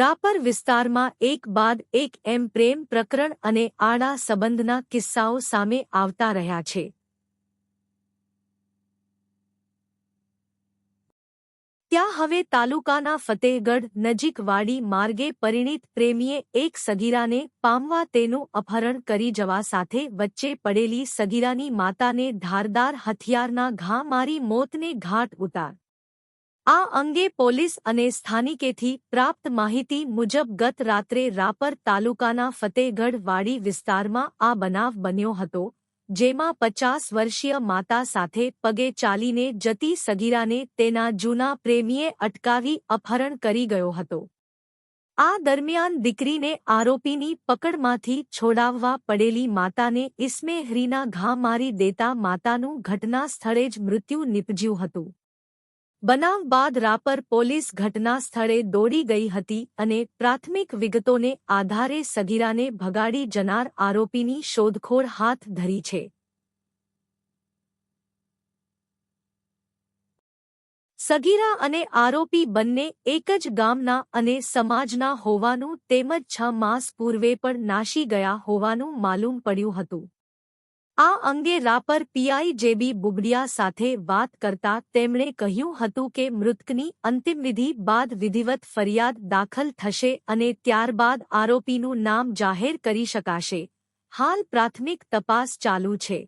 રાપર વિસ્તારમાં એક બાદ એક એમ પ્રેમ પ્રકરણ અને આડા સંબંધના કિસ્સાઓ સામે આવતા રહ્યા છે. ત્યાં હવે તાલુકાના ફતેહગઢ નજીક વાડી માર્ગે પરિણીત પ્રેમીએ એક સગીરાને પામવા તેનું અપહરણ કરી જવા સાથે વચ્ચે પડેલી સગીરાની માતાને ધારદાર હથિયારના ઘા મારી મોતને ઘાટ ઉતાર. આ અંગે પોલીસ અને સ્થાનિકેથી પ્રાપ્ત માહિતી મુજબ ગત રાત્રે રાપર તાલુકાના ફતેહગઢ વાડી વિસ્તારમાં આ બનાવ બન્યો હતો, જેમાં પચાસ વર્ષીય માતા સાથે પગે ચાલીને જતી સગીરાને તેના જૂના પ્રેમીએ અટકાવી અપહરણ કરી ગયો હતો. આ દરમિયાન દીકરીને આરોપીની પકડમાંથી છોડાવવા પડેલી માતાને ઇસ્મેહરીના ઘા મારી દેતા માતાનું ઘટના સ્થળે જ મૃત્યુ નીપજ્યું હતું. બનાવ બાદ રાપર પોલીસ ઘટના સ્થળે દોડી ગઈ હતી અને પ્રાથમિક વિગતોને આધારે સગીરાને ભગાડી જનાર આરોપીની શોધખોળ હાથ ધરી છે. સગીરા અને આરોપી બંને એક જ ગામના અને સમાજના હોવાનું તેમજ છ માસ પૂર્વે પણ નાશી ગયા હોવાનું માલુમ પડ્યું હતું. આ અંગે રાપર પીઆઈ જેબી બુબડિયા સાથે વાત કરતા તેમણે કહ્યું હતું કે મૃતકની અંતિમવિધિ બાદ વિધિવત ફરિયાદ દાખલ થશે અને ત્યારબાદ આરોપીનું નામ જાહેર કરી શકાશે. હાલ પ્રાથમિક તપાસ ચાલુ છે.